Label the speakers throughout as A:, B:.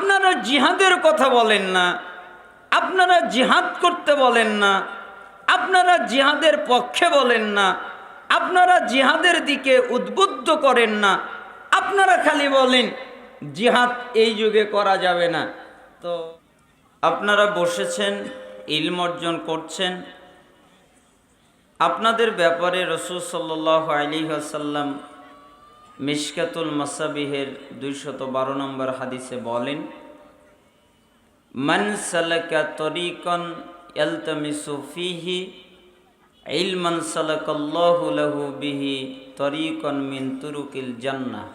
A: আপনারা জিহাদের কথা বলেন না, আপনারা জিহাদ করতে বলেন না, আপনারা জিহাদের পক্ষে বলেন না, আপনারা জিহাদের দিকে উদ্বুদ্ধ করেন না, আপনারা খালি বলেন, জিহাদ এই যুগে করা যাবে না। তো আপনারা বসেছেন, ইলম অর্জন করছেন। আপনাদের ব্যাপারে রসুল সাল্লাহ আলী আসাল্লাম মিশকাতুল মাসাবিহের দুইশত বারো নম্বর হাদিসে বলেন, মান সালাকা তরিকন ইয়ালতামিসু ফিহি, ইলমান সালাকাল্লাহু লাহু বিহি তরিকন মিন তুরুকিল জান্নাহ।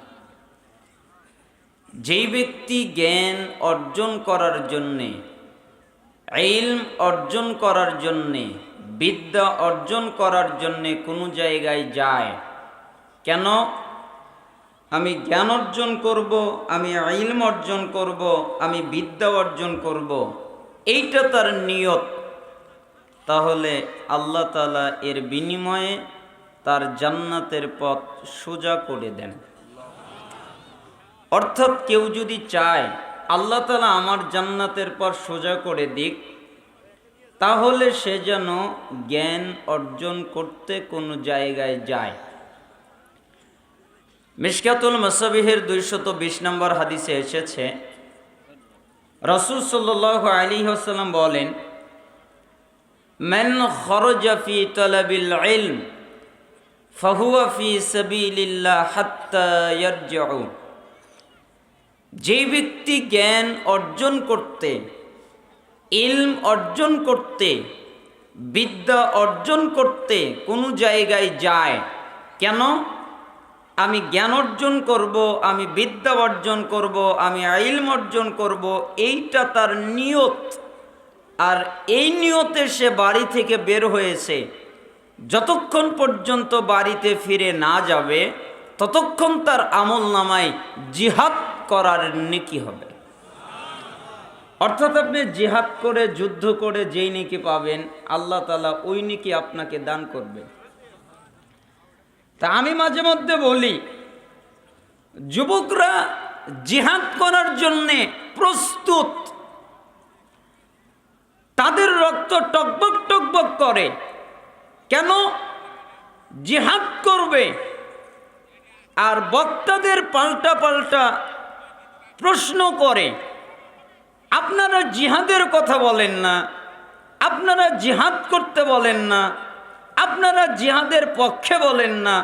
A: যেই ব্যক্তি জ্ঞান অর্জন করার জন্যে, ইলম অর্জন করার জন্যে, বিদ্যা অর্জন করার জন্যে কোনো জায়গায় যায়, কেন? আমি জ্ঞান অর্জন করব, আমি ইলম অর্জন করব, আমি বিদ্যা অর্জন করব। এইটা তার নিয়ত। তাহলে আল্লাহ তালা এর বিনিময়ে তার জান্নাতের পথ সোজা করে দেন। অর্থাৎ কেউ যদি চায়, আল্লাহ তালা আমার জান্নাতের পর সোজা করে দিক, তাহলে সে যেন জ্ঞান অর্জন করতে কোনো জায়গায় যায়। মিশকাতুল মসাবিহের দুইশত বিশ নম্বর হাদিসে এসেছে, রসুল সাল্লাহ আলী হাসাল্লাম বলেন, মেন খরজাফি তলাবিল ইলম, ফাহুয়া ফি সাবিলিল্লাহ হাত্তা যে ব্যক্তি জ্ঞান অর্জন করতে, ইলম অর্জন করতে, বিদ্যা অর্জন করতে কোনো জায়গায় যায়, কেন? আমি জ্ঞান অর্জন করব, আমি বিদ্যা অর্জন করব, আমি ইলম অর্জন করব, এইটা তার নিয়ত। আর এই নিয়তে সে বাড়ি থেকে বের হয়েছে। যতক্ষণ পর্যন্ত বাড়িতে ফিরে না যাবে, ততক্ষণ তার আমল নামায় জিহাদ করার নেকি হবে। অর্থাৎ আপনি জিহাদ করে, যুদ্ধ করে যেই নেকি পাবেন, আল্লাহ তালা ওই নেকি আপনাকে দান করবে। তা আমি মাঝে মধ্যে বলি, যুবকরা জিহাদ করার জন্যে প্রস্তুত। তাদের রক্ত টকবক টকবক করে। কেন? জিহাদ করবে। আর বক্তাদের পাল্টা পাল্টা প্রশ্ন করে। আপনারা জিহাদের কথা বলেন না, আপনারা জিহাদ করতে বলেন না। আপনারা জিহাদের পক্ষে বলেন না,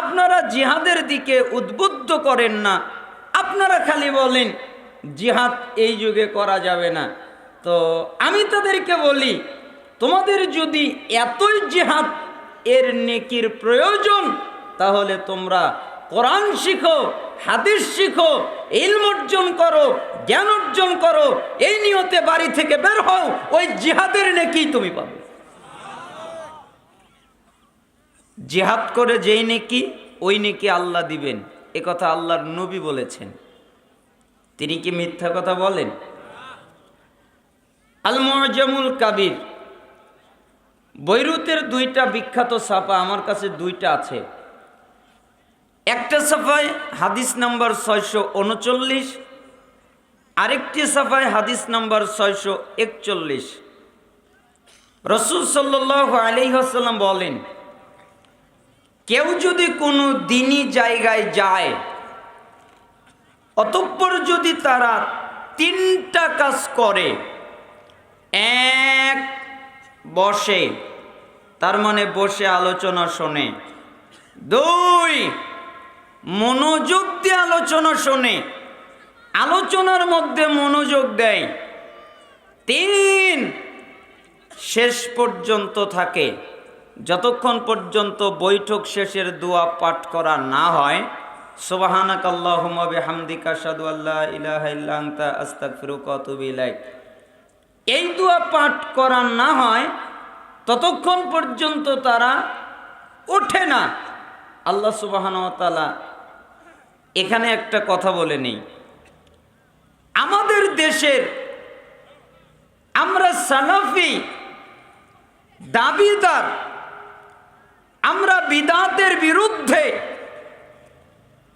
A: আপনারা জিহাদের দিকে উদ্বুদ্ধ করেন না, আপনারা খালি বলেন, জিহাদ এই যুগে করা যাবে না। তো আমি তাদেরকে বলি, তোমাদের যদি এতই জিহাদ এর নেকির প্রয়োজন, তাহলে তোমরা কোরআন শিখো, হাদিস শিখো, ইলম অর্জন করো, জ্ঞান অর্জন করো, এই নিয়তে বাড়ি থেকে বের হও, ওই জিহাদের নেকি তুমি পাবে। জিহাদ করে যেই নেকি, ওই নেকি আল্লাহ দিবেন। এ কথা আল্লাহর নবী বলেছেন। তিনি কি মিথ্যা কথা বলেন? আল কাবির। বৈরুতের দুইটা বিখ্যাত ছাপা আমার কাছে দুইটা আছে। একটা সাফায় হাদিস নাম্বার ছয়শো উনচল্লিশ, আরেকটি সাফায় হাদিস নাম্বার ছয়শো একচল্লিশ। রসুল সাল্লাহ আলিহাসাল্লাম বলেন কেউ যদি কোনো দিনই জায়গায় যায়, অতঃপর যদি তারা তিনটা কাজ করে, এক বসে, তার মানে বসে আলোচনা শোনে, দুই মনোযোগ দিয়ে আলোচনা শোনে, আলোচনার মধ্যে মনোযোগ দেয়, তিন শেষ পর্যন্ত থাকে। যতক্ষণ পর্যন্ত বৈঠক শেষের দোয়া পাঠ করা না হয় সোবাহানাক আল্লাহমবে সাদু আল্লাহ ইলাহা আস্তাক ফিরুকতুবিলাই এই দোয়া পাঠ করা না হয়, ততক্ষণ পর্যন্ত তারা ওঠে না। আল্লাহ সুবাহানতালা এখানে একটা কথা বলে নেই। আমাদের দেশের আমরা সালাফি দাবিদার বিদাতের বিরুদ্ধে,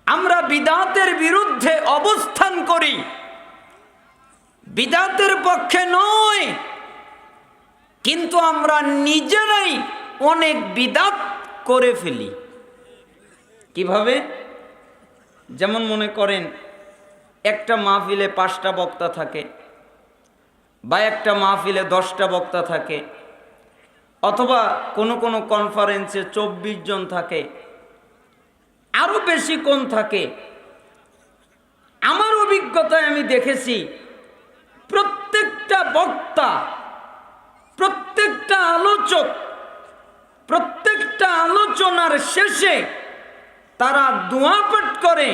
A: আমরা বিদাতের বিরুদ্ধে অবস্থান করি। বিদাতের পক্ষে নয় কিন্তু আমরা নিজেরাই অনেক বিদাত করে ফেলি। কীভাবে? যেমন মনে করেন, একটা মাহফিলে পাঁচটা বক্তা থাকে বা একটা মাহফিলে দশটা বক্তা থাকে। অথবা কোনো কোনো কনফারেন্সে চব্বিশ জন থাকে। আরও বেশি কোন থাকে। আমার অভিজ্ঞতায় আমি দেখেছি, প্রত্যেকটা বক্তা, প্রত্যেকটা আলোচক, প্রত্যেকটা আলোচনার শেষে তারা দোয়া পাঠ করে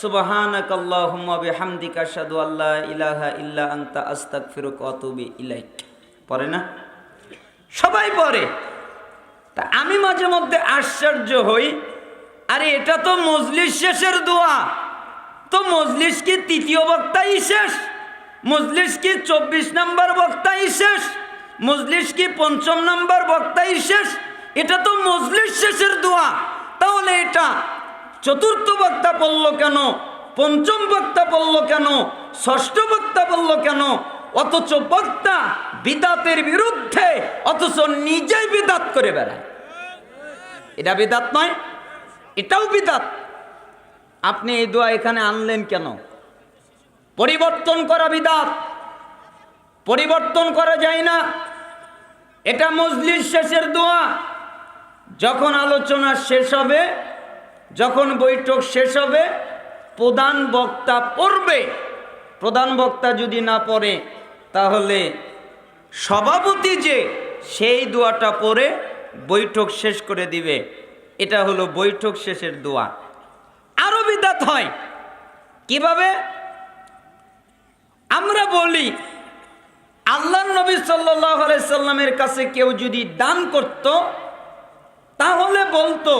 A: সুবহানাক আল্লাহুম্মা বিহামদিকা আশহাদু আল্লা ইলাহা ইল্লা আনতা আস্তাগফিরুকা ওয়া ইলাইক। পড়ে না? সবাই পড়ে। তা আমি মাঝে মধ্যে আশ্চর্য হই, আরে এটা তো মজলিস শেষের দোয়া। তো মজলিস কি তৃতীয় বক্তাই শেষ? মজলিস কি চব্বিশ নম্বর বক্তাই শেষ? মজলিস কি পঞ্চম নম্বর বক্তাই শেষ? এটা তো মজলিস শেষের দোয়া। তাহলে এটা চতুর্থ বক্তা পড়ল কেন? পঞ্চম বক্তা পড়ল কেন? ষষ্ঠ বক্তা বলল কেন? অথচ বক্তা বিদাতের বিরুদ্ধে, অথচ নিজেই বিদাত করে বেড়ায়। এটা বিদাত নয়, এটাও বিদাত। আপনি এই দোয়া এখানে আনলেন কেন? পরিবর্তন করা বিদাত। পরিবর্তন করা যায় না। এটা মজলিস শেষের দোয়া। যখন আলোচনা শেষ হবে, যখন বৈঠক শেষ হবে, প্রধান বক্তা পড়বে। প্রধান বক্তা যদি না পড়ে তাহলে সভাপতি যে সেই দোয়াটা পরে বৈঠক শেষ করে দিবে। এটা হলো বৈঠক শেষের দোয়া। আরও বিদাত হয়। কীভাবে? আমরা বলি আল্লাহ নবী সাল্লামের কাছে কেউ যদি দান করত, তাহলে বলতো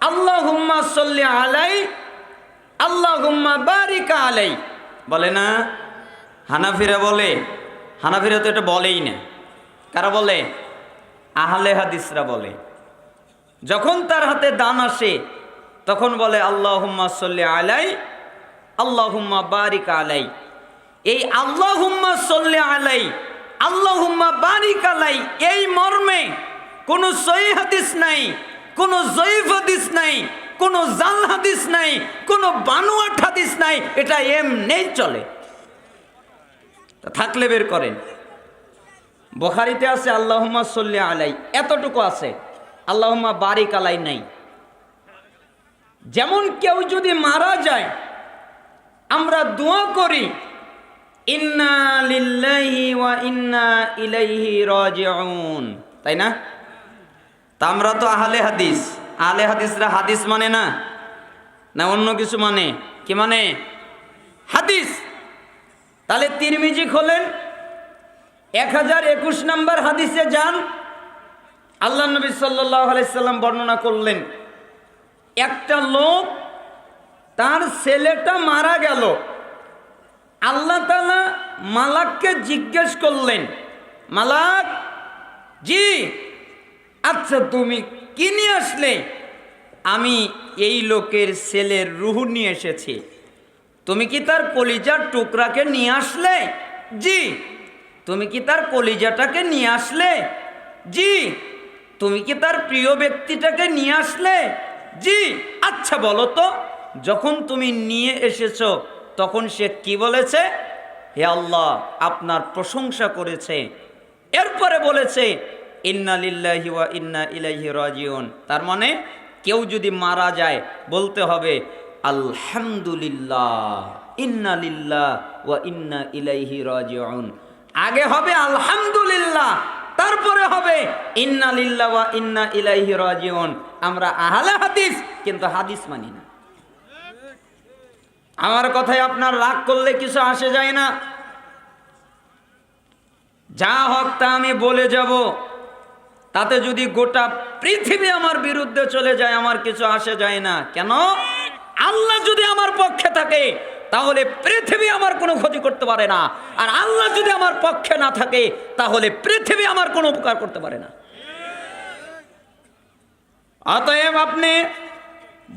A: আল্লাহ হুম্মা সল্লি আলাই আল্লাহ হুম্মা বারিকা আলাই বলে না? হানাফিরা বলে, হানাফিরা তো এটা বলেই না। কারা বলে? আহলে হাদিসরা বলে। যখন তার হাতে দান আসে, তখন বলে আল্লাহ হুম্মা সল্লি আলাই আল্লাহ হুম্মা বারিক আলাই। এই আল্লাহ হুম্মা সল্লি আলাই আল্লাহ হুম্মা বারিক আলাই এই মর্মে কোনো সহি হাদিস নাই, কোনো জয়ীফ হাদিস নাই, কোনো জাল হাদিস নাই, কোনো বানুয়াট হাদিস নাই, এটা এমনি চলে। থাকলে বের করেন। বখারিতে আছে, আল্লাহম্মা সল্লি আলাই। এতটুকু আছে। আল্লাহম্মা বারিক আলাই নাই। যেমন কেউ যদি মারা যায়, আমরা দোয়া করি, ইন্না লিল্লাহি ওয়া ইন্না ইলাইহি রাজিউন। তাই না? তা আমরা তো আহলে হাদিস। আহলে হাদিসরা হাদিস মানে না? না অন্য কিছু মানে? কি মানে? হাদিস। তাহলে তিরমিজি খোলেন। এক হাজার একুশ নম্বর হাদিসে যান। আল্লাহ নবী সাল্লাহ আলাইসাল্লাম বর্ণনা করলেন, একটা লোক তার ছেলেটা মারা গেল। আল্লাহ তালা মালাককে জিজ্ঞেস করলেন, মালাক, জি আচ্ছা তুমি কি নিয়ে আসলে? আমি এই লোকের ছেলের রুহু নিয়ে এসেছি। তুমি কি তার কলিজার টুকরাকে নিয়ে আসলে? জি। তুমি কি তার কলিজাটাকে নিয়ে আসলে? জি। তুমি কি তার প্রিয় ব্যক্তিটাকে নিয়ে আসলে? জি। আচ্ছা বলো তো, যখন তুমি নিয়ে এসেছ, তখন সে কি বলেছে? হে আল্লাহ, আপনার প্রশংসা করেছে। এরপরে বলেছে, ইন্না লিল্লাহি ওয়া ইন্না ইলাইহি রাজিউন। তার মানে কেউ যদি মারা যায়, বলতে হবে আলহামদুলিল্লাহ, ইন্না লিল্লাহ ওয়া ইন্না ইলাইহি রাজিউন। আগে হবে আলহামদুলিল্লাহ, তারপরে হবে ইন্না লিল্লাহ ওয়া ইন্না ইলাইহি রাজিউন। আমরা আহলে হাদিস, কিন্তু হাদিস মানি না। আমার কথায় আপনার রাগ করলে কিছু আসে যায় না। যা হক তা আমি বলে যাব। তাতে যদি গোটা পৃথিবী আমার বিরুদ্ধে চলে যায়, আমার কিছু আসে যায় না। কেন? আল্লাহ যদি আমার পক্ষে থাকে, তাহলে পৃথিবী আমার কোনো ক্ষতি করতে পারে না। আর আল্লাহ যদি আমার পক্ষে না থাকে, তাহলে পৃথিবী আমার কোনো উপকার করতে পারে না। অতএব আপনি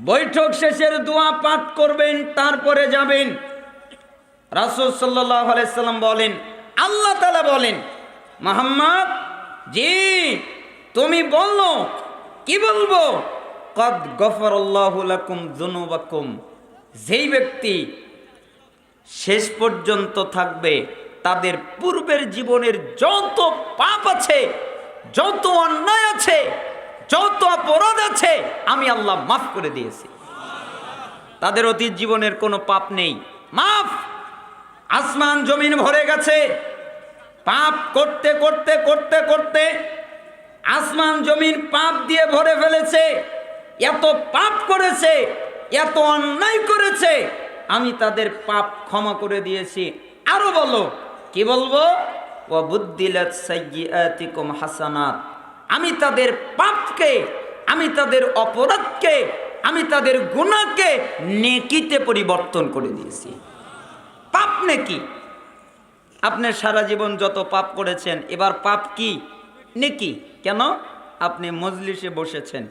A: বৈঠক শেষের দোয়া পাঠ করবেন, তারপরে যাবেন। রাসুল আলাইসাল্লাম বলেন, আল্লাহ তালা বলেন মোহাম্মদ জি, তুমি বলল, কি বলব? কদ গফর আল্লাহ লাকুম জুনুবাকুম যেই ব্যক্তি শেষ পর্যন্ত থাকবে, তাদের পূর্বের জীবনের যত পাপ আছে, যত অন্যায় আছে, যত অপরাধ আছে, আমি আল্লাহ মাফ করে দিয়েছি। তাদের অতীত জীবনের কোনো পাপ নেই। মাফ! আসমান, জমিন ভরে গেছে। পাপ করতে করতে করতে করতে আসমান, জমিন পাপ দিয়ে ভরে ফেলেছে। এত পাপ করেছে, এত অন্যায় করেছে, আমি তাদের পাপ ক্ষমা করে দিয়েছি। আরও বলো, কি বলব? ও হাসানাত। আমি তাদের পাপকে, আমি তাদের অপরাধকে, আমি তাদের গুণাকে নেকিতে পরিবর্তন করে দিয়েছি। পাপ নেকি? আপনি সারা জীবন যত পাপ করেছেন, এবার পাপ কি? নেকি? কেন? আপনি মজলিসে বসেছেন।